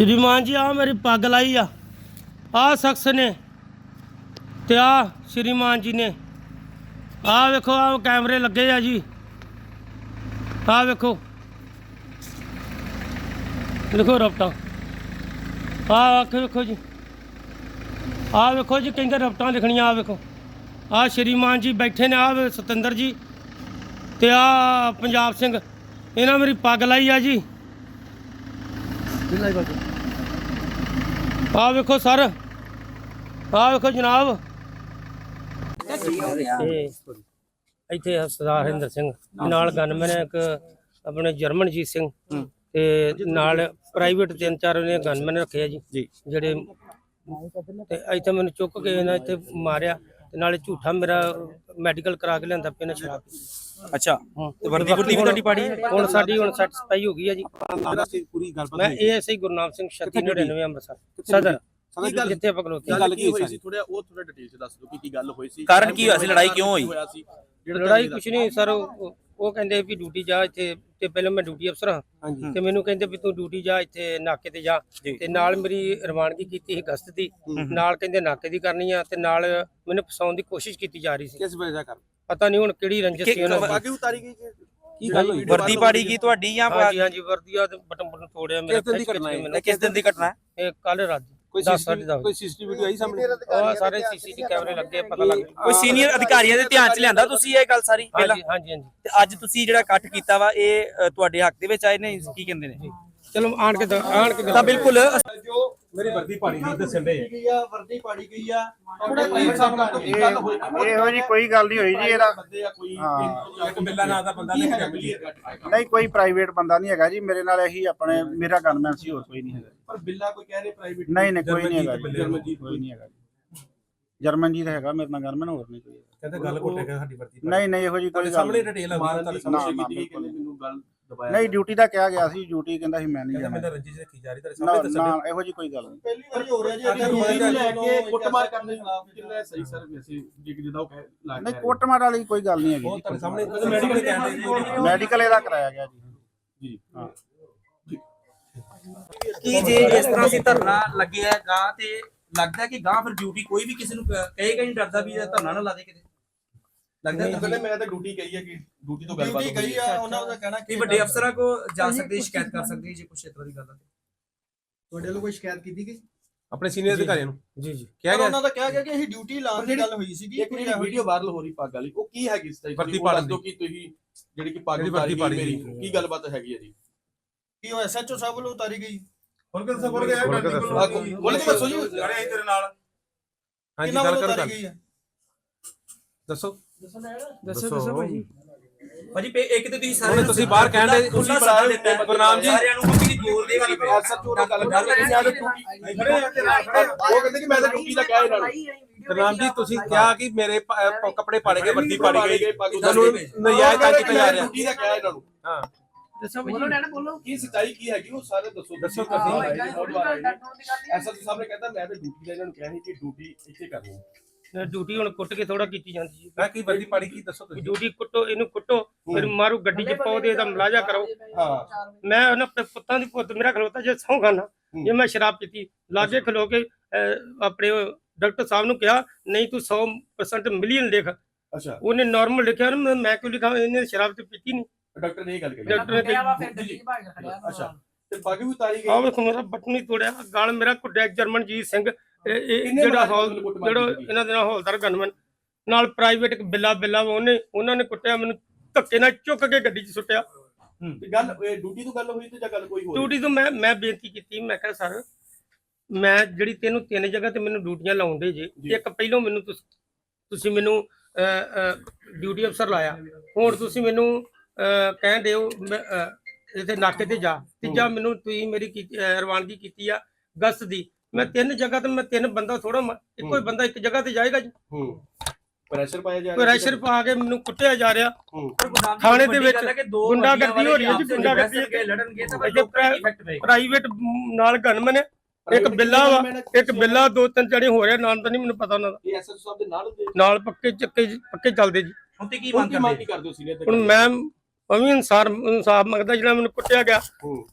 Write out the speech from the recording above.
ਸ਼੍ਰੀਮਾਨ ਜੀ ਆ ਮੇਰੀ ਪੱਗ ਲਾਈ ਆ। ਆ ਸ਼ਖਸ ਨੇ ਤੇ ਆ ਸ਼੍ਰੀਮਾਨ ਜੀ ਨੇ। ਆ ਵੇਖੋ ਆ ਕੈਮਰੇ ਲੱਗੇ ਆ ਜੀ। ਆ ਵੇਖੋ। ਲਿਖੋ ਰਪਟਾ। ਆ ਅੱਖ ਵੇਖੋ ਜੀ। ਆ ਵੇਖੋ ਜੀ ਕਹਿੰਦੇ ਰਪਟਾਂ ਲਿਖਣੀਆਂ ਆ ਵੇਖੋ। ਆ ਸ਼੍ਰੀਮਾਨ ਜੀ ਬੈਠੇ ਨੇ ਆ ਸਤਿੰਦਰ ਜੀ ਤੇ ਆ ਪੰਜਾਬ ਸਿੰਘ। ਇਹਨਾਂ ਮੇਰੀ ਪੱਗ ਲਾਈ ਆ ਜੀ। ਆ ਵੇਖੋ ਸਰ। ਆ ਵੇਖੋ ਜਨਾਬ। ਤੇ ਇੱਥੇ ਆ ਸਰਦਾਰ ਹਰਿੰਦਰ ਸਿੰਘ ਨਾਲ ਗਨਮੈਨ ਇੱਕ ਆਪਣੇ ਜਰਮਨਜੀਤ ਸਿੰਘ। ਤੇ ਨਾਲ ਪ੍ਰਾਈਵੇਟ ਤਿੰਨ ਚਾਰ ਉਹਨੇ ਗਨਮੈਨ ਰੱਖੇ ਆ ਜੀ ਜੀ। ਜਿਹੜੇ ਤੇ ਇੱਥੇ ਮੈਨੂੰ ਚੁੱਕ ਕੇ ਇਹਨਾਂ ਇੱਥੇ ਮਾਰਿਆ। ਤੇ ਨਾਲੇ ਝੂਠਾ ਮੇਰਾ ਮੈਡੀਕਲ ਕਰਾ ਕੇ ਲਿਆਂਦਾ ਪਿਆ ਨਾ ਸ਼ਰਾਬ ਅੱਛਾ ਹਾਂ। ਤੇ ਵਰਦੀ ਵਰਦੀ ਵੀ ਤੁਹਾਡੀ ਪਾੜੀ ਹੈ? ਹੁਣ ਸਾਡੀ ਹੁਣ ਸੈਟੀਸਫਾਈ ਹੋ ਗਈ ਹੈ ਜੀ। ਪੂਰੀ ਗੱਲਬਾਤ ਮੈਂ ਏਐਸਆਈ ਗੁਰਨਾਮ ਸਿੰਘ 3699 ਅੰਮ੍ਰਿਤਸਰ। ਸਦਰ। ਕੀ ਗੱਲ ਜਿੱਥੇ ਆਪਾਂ ਖਲੋਤੇ ਗੱਲ ਕੀ ਹੋਈ ਸੀ? ਥੋੜਾ ਉਹ ਥੋੜਾ ਡਿਟੇਲ ਚ ਦੱਸ ਦਿਓ ਕਿ ਕੀ ਗੱਲ ਹੋਈ ਸੀ। ਕਾਰਨ ਕੀ ਹੋਇਆ ਸੀ? ਲੜਾਈ ਕਿਉਂ ਹੋਈ? ਲੜਾਈ ਕੁਛ ਨਹੀਂ ਸਰ ਉਹ ਕਹਿੰਦੇ ਵੀ ਡਿਊਟੀ ਜਾ ਇੱਥੇ ਤੇ ਪਹਿਲਾਂ ਮੈਂ ਡਿਊਟੀ ਅਫਸਰ ਹਾਂ। ਤੇ ਮੈਨੂੰ ਕਹਿੰਦੇ ਵੀ ਤੂੰ ਡਿਊਟੀ ਜਾ ਇੱਥੇ ਨਾਕੇ ਤੇ ਜਾ। ਤੇ ਨਾਲ ਮੇਰੀ ਰਵਾਨਗੀ ਕੀਤੀ ਸੀ ਗਸਤ ਦੀ। ਨਾਲ ਕਹਿੰਦੇ ਨਾਕੇ ਦੀ ਕਰਨੀ ਆ ਤੇ ਨਾਲ ਮੈਨੂੰ ਫਸਾਉਣ ਦੀ ਕੋਸ਼ਿਸ਼ ਕੀਤੀ ਜਾ ਰਹੀ ਸੀ। ਕਿਸ ਵਜ੍ਹਾ ਕਰ ਪਤਾ ਨਹੀਂ ਹੁਣ ਕਿਹੜੀ ਰੰਜਿਸ਼ ਸੀ ਉਹਨਾਂ ਦੀ। ਉਤਾਰੀ ਗਈ ਕਿ ਗੱਲ ਹੋਈ? ਵਰਦੀ ਪਾੜੀ ਕੀ ਤੁਹਾਡੀ ਜਾਂ ਹਾਂਜੀ ਹਾਂਜੀ ਵਰਦੀਆ ਤੇ ਬਟਨ ਬਟਨ ਤੋੜਿਆ ਮੇਰਾ ਕਿਸ ਦਿਨ ਦੀ ਘਟਨਾ? ਹੈ? ਇਹ ਕੱਲ ਰਾਤ ਕੋਈ ਦਸ ਸਾਢੇ ਦਸ ਕੋਈ ਸੀਸੀਟੀਵੀ ਵੀਡੀਓ ਆਈ ਸਾਹਮਣੇ? ਉਹ ਸਾਰੇ ਸੀਸੀਟੀਵੀ ਕੈਮਰੇ ਲੱਗੇ ਪਤਾ ਲੱਗ ਗਿਆ। ਕੋਈ ਸੀਨੀਅਰ ਅਧਿਕਾਰੀਆਂ ਦੇ ਧਿਆਨ 'ਚ ਲਿਆਂਦਾ ਤੁਸੀਂ ਇਹ ਗੱਲ ਸਾਰੀ? ਪਹਿਲਾਂ ਹਾਂਜੀ ਹਾਂਜੀ। ਹਾਂਜੀ ਤੇ ਅੱਜ ਤੁਸੀਂ ਜਿਹੜਾ ਕੱਟ ਕੀਤਾ ਵਾ ਇਹ ਅ, ਤੁਹਾਡੇ ਹੱਕ ਦੇ ਵਿੱਚ ਆਏ ਨੇ? ਕੀ ਕਹਿੰਦੇ ਨੇ? ਚਲੋ ਆਣ ਕੇ ਦ- ਆਣ ਕੇ ਤਾਂ ਬਿਲਕੁਲ ਮੇਰੀ ਵਰਦੀ ਪਾੜੀ ਦੀ ਦੱਸਣ ਦੇ ਗਈ ਆ ਵਰਦੀ ਪਾੜੀ ਗਈ ਆ ਥੋੜਾ ਸਾਹਿਬ ਨਾਲ ਤੋਂ ਕੀ ਗੱਲ ਹੋਈ ਇਹੋ ਜੀ ਕੋਈ ਗੱਲ ਨਹੀਂ ਹੋਈ ਜੀ ਇਹਦਾ ਬੰਦੇ ਆ ਕੋਈ ਹਾਂ। ਇੱਕ ਬਿੱਲਾ ਨਾਂ ਦਾ ਬੰਦਾ ਕੇ ਕਲੀਅਰ ਨਹੀਂ ਕੋਈ ਪ੍ਰਾਈਵੇਟ ਬੰਦਾ ਨਹੀਂ ਹੈਗਾ ਜੀ ਮੇਰੇ ਨਾਲ ਇਹੀ ਆਪਣੇ ਮੇਰਾ ਗਨਮੈਨ ਸੀ ਹੋਰ ਕੋਈ ਨਹੀਂ ਹੈਗਾ ਪਰ ਬਿੱਲਾ ਕੋਈ ਕਹਿ ਰਹੇ ਪ੍ਰਾਈਵੇਟ ਨਹੀਂ ਨਹੀਂ ਕੋਈ ਨਹੀਂ ਹੈਗਾ ਜੀ ਜਰਮਨਜੀਤ ਕੋਈ ਨਹੀਂ ਹੈਗਾ ਜੀ ਜਰਮਨ ਜੀ ਦਾ ਹੈਗਾ ਮੇਰੇ ਨਾਲ ਗਨਮੈਨ ਹੋਰ ਨਹੀਂ ਕੋਈ ਹੈਗਾ। ਕਹਿੰਦੇ ਗੱਲ ਕੋਟੇ ਕੇ ਸਾਡੀ ਵਰਦੀ ਨਹੀਂ ਨਹੀਂ ਇਹੋ ਜੀ ਕੋਈ ਗੱਲ ਸਾਹਮਣੇ ਨਹੀਂ। ਡਿਟੇਲ ਆ ਤੁਹਾਡੇ ਨਾ, ਸਾਹਮਣੇ ਕੀਤੀ। ਮੈਨੂੰ ਗੱਲ ਦਬਾਇਆ ਨਹੀਂ ਡਿਊਟੀ ਦਾ ਕਿਹਾ ਗਿਆ ਸੀ ਡਿਊਟੀ ਕਹਿੰਦਾ ਸੀ ਮੈਂ ਨਹੀਂ ਕਹਿੰਦਾ ਜਾਣਾ। ਰੰਜੀ ਰੱਖੀ ਜਾ ਰਹੀ ਤੁਹਾਡੇ ਨਾ ਸਾਹਮਣੇ ਦੱਸਣ ਨਾ ਇਹੋ ਜੀ ਕੋਈ ਗੱਲ ਨਹੀਂ। ਪਹਿਲੀ ਵਾਰੀ ਹੋ ਰਿਹਾ ਜੀ ਅਸੀਂ ਰੋਜ਼ ਲੈ ਕੇ ਕੁੱਟਮਾਰ ਕਰਨੇ ਕਿੰਨਾ ਸਹੀ ਸਰ ਵੈਸੇ ਜਿ ਜਿੱਦਾਂ ਉਹ ਕਹਿ ਲੱਗ ਨਹੀਂ ਕੋਟਮਾਰ ਵਾਲੀ ਕੋਈ ਗੱਲ ਨਹੀਂ ਉਹ ਹੈਗੀ ਤੁਹਾਡੇ ਸਾਹਮਣੇ ਮੈਡੀਕਲ ਕਹਿੰਦੇ ਜੀ ਮੈਡੀਕਲ ਇਹਦਾ ਕਰਾਇਆ ਗਿਆ ਜੀ। ਜੀ ਹਾਂ। ਕੀ ਜੇ ਇਸ ਤਰ੍ਹਾਂ ਸੀ ਧਰਨਾ ਲੱਗਿਆ ਗਾਂ ਤੇ ਲੱਗਦਾ ਕਿ ਗਾਂ ਫਿਰ ਡਿਊਟੀ ਕੋਈ ਵੀ ਕਿਸੇ ਨੂੰ ਕ- ਕਹੇਗਾ ਨਹੀਂ ਡਰਦਾ ਵੀ ਇਹ ਧਰਨਾ ਨਾ ਲਾ ਦੇ ਕਿਤੇ। ਲੱਗਦਾ ਨਹੀਂ ਕਹਿੰਦੇ ਮੈਂ ਤਾਂ ਡਿਊਟੀ ਕਹੀ ਹੈ ਕਿ ਡਿਊਟੀ ਤੋਂ ਗੱਲਬਾਤ ਡਿਊਟੀ ਗਈ ਆ ਉਹਨਾਂ ਦਾ ਕਹਿਣਾ ਕਿ ਵੱਡੇ ਅਫਸਰਾਂ ਕੋ ਜਾ ਸਕਦੇ ਸ਼ਿਕਾਇਤ ਕਰ ਸਕਦੇ ਜੇ ਕੁਛ ਇਸ ਤਰ੍ਹਾਂ ਦੀ ਗੱਲ ਹੈ ਤੁਹਾਡੇ ਵੱਲੋਂ ਕੋਈ ਸ਼ਿਕਾਇਤ ਕੀਤੀ ਗਈ? ਆਪਣੇ ਸੀਨੀਅਰ ਅਧਿਕਾਰੀਆਂ ਨੂੰ? ਜੀ ਜੀ। ਕਿਹਾ ਪਰ ਗਿਆ? ਉਹਨਾਂ ਦਾ ਕਿਹਾ ਗਿਆ ਕਿ ਅਸੀਂ ਡਿਊਟੀ ਲਾਉਣ ਦੀ ਗੱਲ ਹੋਈ ਸੀਗੀ ਇੱਕ ਜਿਹੜੀ ਵੀਡੀਓ ਵਾਇਰਲ ਹੋ ਰਹੀ ਪੱਗ ਵਾਲੀ। ਉਹ ਕੀ ਹੈਗੀ ਇਸ ਤਰ੍ਹਾਂ ਵਰਦੀ ਪਾੜਨ ਦੱਸ ਦਿਓ ਕਿ ਤੁਸੀਂ ਜਿਹੜੀ ਕਿ ਪੱਗ ਜਿਹੜੀ ਉਤਾਰੀ ਵਰਦੀ ਗਈ ਪਾੜੀ ਮੇਰੀ। ਕੀ ਗੱਲਬਾਤ ਹੈਗੀ ਹੈ ਜੀ? ਕਿ ਉਹ ਐਸਐਚਓ ਸਾਹਿਬ ਵੱਲੋਂ ਉਤਾਰੀ ਗਈ? ਹੁਣ ਕਿੱਥੇ ਸਫਰ ਗਿਆ ਖੁੱਲ੍ਹ ਕੇ ਦੱਸੋ। ਖੁੱਲ੍ਹ ਕੇ ਦੱਸੋ ਜੀ। ਅਰੇ ਤੇਰੇ ਨਾਲ। ਹਾਂਜੀ ਕਿੰਨਾ ਗੱਲ ਵੱਲੋਂ ਕਰੋ ਉਤਾਰੀ ਗੱਲ। ਗਈ ਆ ਦੱਸੋ। ਦੱਸੋ ਦੱਸੋ। ਭਾਜੀ। ਭਾਜੀ ਪੇ ਇੱਕ ਤੇ ਤੁਸੀਂ ਸਾਰੇ ਹੁਣ ਤੁਸੀਂ ਬਾਹਰ ਕਹਿਣ ਦੇ ਤੁਸੀਂ ਸਾਰਾ ਦਿੱਤਾ। ਗੁਰਨਾਮ ਜੀ। ਸਾਰਿਆਂ ਨੂੰ ਕੋਈ ਬੋਲਦੇ ਵਾਲੀ ਐਸਐਚਓ ਨਾਲ ਗੱਲ ਕਰਦੇ ਮੈਂ ਤਾਂ ਡਿਊਟੀ ਉਹ ਕਹਿੰਦੇ ਕਿ ਮੈਂ ਤਾਂ ਡਿਊਟੀ ਦਾ ਕਿਹਾ ਇਹਨਾਂ ਨੂੰ ਗੁਰਨਾਮ ਜੀ ਤੁਸੀਂ ਕਿਹਾ ਕਿ ਮੇਰੇ ਕੱਪੜੇ ਪਾੜੇ ਗਏ ਵਰਦੀ ਪਾੜੀ ਗਈ। ਤੁਹਾਨੂੰ। ਨਜਾਇਜ਼ ਤੰਗ ਕੀਤਾ ਜਾ ਰਿਹਾ। ਡਿਊਟੀ ਦਾ ਕਿਹਾ ਇਹਨਾਂ ਨੂੰ ਹਾਂ। ਦੱਸੋ ਕੀ ਸੱਚਾਈ ਕੀ ਹੈਗੀ ਉਹ ਸਾਰੇ ਦੱਸੋ। ਦੱਸੋ ਤੁਸੀਂ ਤੁਸੀਂ। ਐਸਐਚਓ ਸਾਹਿਬ ਨੇ ਕਹਿੰਦਾ ਮੈਂ ਤਾਂ ਡਿਊਟੀ ਦਾ ਇਹਨਾਂ ਨੂੰ ਕਿਹਾ ਸੀ ਕਿ ਡਿਊਟੀ ਇੱਥੇ ਕਰਨੀ। ਹੈ ਡਿਊਟੀ ਹੁਣ ਕੁੱਟ ਕੇ ਥੋੜਾ ਕੀਤੀ ਜਾਂਦੀ ਜੀ। ਮੈਂ ਕੀ ਵਰਦੀ ਪਾੜੀ ਕੀ ਦੱਸੋ ਤੁਸੀਂ? ਡਿਊਟੀ ਕੁੱਟੋ ਇਹਨੂੰ ਕੁੱਟੋ ਫਿਰ ਮਾਰੂ ਗੱਡੀ 'ਚ ਪਾਓ ਤੇ ਇਹਦਾ ਮਲਾਜਾ ਕਰੋ। ਹਾਂ। ਮੈਂ ਉਹਨਾਂ ਪ- ਪੁੱਤਾਂ ਦੀ ਪੁੱਤ ਮੇਰਾ ਖਲੋਤਾ ਜੇ ਸਹੁੰ ਖਾਨਾ ਜੇ ਮੈਂ ਸ਼ਰਾਬ ਪੀਤੀ ਲਾਗੇ ਖਲੋ ਕੇ ਅਹ, ਆਪਣੇ ਉਹ ਡਾਕਟਰ ਸਾਹਿਬ ਨੂੰ ਕਿਹਾ ਨਹੀਂ ਤੂੰ 100% ਮਿਲੀਅਨ ਲਿਖ। ਅੱਛਾ। ਉਹਨੇ ਨਾਰਮਲ ਲਿਖਿਆ ਨਾ ਮੈਂ- ਮੈਂ ਕਿਉਂ ਲਿਖਾਂ? ਇਹਨੇ ਸ਼ਰਾਬ ਤੇ ਪੀਤੀ ਨਹੀਂ ਡਾਕਟਰ ਨੇ ਇਹ ਗੱਲ ਕਹੀ। ਡਾਕਟਰ ਨੇ ਕਿਹਾ, ਅੱਛਾ। ਤੇ ਪੱਗ ਵੀ ਉਤਾਰੀ ਆਹ ਗਈ ਵੇਖੋ ਮੇਰਾ ਬਟਨ ਹੀ ਤੋੜਿਆ ਗਾਲ ਮੇਰਾ ਕੁੱਟਿਆ ਜਰਮਨਜੀਤ ਸਿੰਘ। ਇਹ- ਇਹ ਕਿੰਨੇ ਜਿਹੜਾ ਮੁਲਾਜ਼ਮ ਹੌਲ ਨੂੰ ਕੁੱਟਮਾਰ ਜਿਹੜਾ ਕੀਤੀ? ਇਹਨਾਂ ਦੇ ਨਾਲ ਹੌਲਦਾਰ ਗਨਮਨ ਨਾਲ ਪ੍ਰਾਈਵੇਟ ਬਿੱਲਾ ਬਿੱਲਾ ਵਾ ਉਹਨੇ ਉਹਨਾਂ ਨੇ ਕੁੱਟਿਆ ਮੈਨੂੰ ਧੱਕੇ ਨਾਲ ਚੁੱਕ ਕੇ ਗੱਡੀ 'ਚ ਸੁੱਟਿਆ। ਤੇ ਗੱਲ ਇਹ ਡਿਊਟੀ ਤੋਂ ਗੱਲ ਹੋਈ ਤੇ ਜਾਂ ਗੱਲ ਕੋਈ ਹੋਰ? ਡਿਊਟੀ ਤੋਂ ਮੈਂ ਮੈਂ ਬੇਨਤੀ ਕੀਤੀ ਮੈਂ ਕਿਹਾ ਸਰ ਮੈਂ ਜਿਹੜੀ ਤੈਨੂੰ ਤਿੰਨ ਜਗ੍ਹਾ ਤੇ ਮੈਨੂੰ ਡਿਊਟੀਆਂ ਲਾਉਂਦੇ ਜੇ ਜੀ। ਇੱਕ ਪਹਿਲੋਂ ਮੈਨੂੰ ਤੁਸ- ਤੁਸੀਂ ਮੈਨੂੰ ਡਿਊਟੀ ਅਫਸਰ ਲਾਇਆ। ਹੁਣ ਤੁਸੀਂ ਮੈਨੂੰ ਅਹ, ਕਹਿਣ ਦਿਓ ਮੈਂ, ਅਹ, ਇੱਥੇ ਨਾਕੇ ਤੇ ਜਾ। ਤੀਜਾ ਮੈਨੂੰ ਤੁਸੀਂ ਮੇਰੀ ਅਹ, ਰਵਾਨਗੀ ਕੀਤੀ ਆ ਗਸਤ ਦੀ। ਮੈਂ ਤਿੰਨ ਜਗ੍ਹਾ ਤੇ ਮੈਂ ਤਿੰਨ ਬੰਦਾ ਥੋੜਾ ਇੱਕੋ ਹੀ ਬੰਦਾ ਇੱਕ ਜਗ੍ਹਾ ਤੇ ਜਾਏਗਾ ਜੀ। ਹੂੰ। ਪ੍ਰੈਸ਼ਰ ਪਾਇਆ ਜਾ ਕੋਈ ਰੈਸ਼ਰ ਪਾ ਕੇ ਮੈਨੂੰ ਕੁੱਟਿਆ ਜਾ ਰਿਹਾ। ਹੂੰ। ਥਾਣੇ ਦੇ ਵਿੱਚ ਗੁੰਡਾਗਰਦੀ ਹੋ ਰਹੀ ਹੈ ਜੀ, ਗੁੰਡਾਗਰਦੀ ਲੜਨਗੇ ਤਾਂ ਪ੍ਰਾਈਵੇਟ ਨਾਲ ਗਨਮਨ ਹੈ। ਇੱਕ ਬਿੱਲਾ ਵਾ ਇੱਕ ਬਿੱਲਾ ਦੋ ਤਿੰਨ ਜਣੇ ਹੋ ਰਿਹਾ ਨਾਮ ਤਾਂ ਨਹੀਂ ਮੈਨੂੰ ਪਤਾ ਉਹਨਾਂ ਦਾ। ਇਹ ਐਸਐਸ ਸਾਹਿਬ ਦੇ ਨਾਲ ਪੱਕੇ ਚੱਕੇ ਪੱਕੇ ਚੱਲਦੇ ਜੀ। ਹੁਣ ਤੇ ਕੀ ਮੰਗ ਕਰਦੇ? ਹੋ ਸੀਨੀਅਰ ਹੁਣ ਮੈਂ ਅਮੀ ਇਨਸਾਰ ਇਨਸਾਫ ਮੰਗਦਾ ਜਿਹੜਾ ਮੈਨੂੰ ਕੁੱਟਿਆ ਗਿਆ। ਹੂੰ।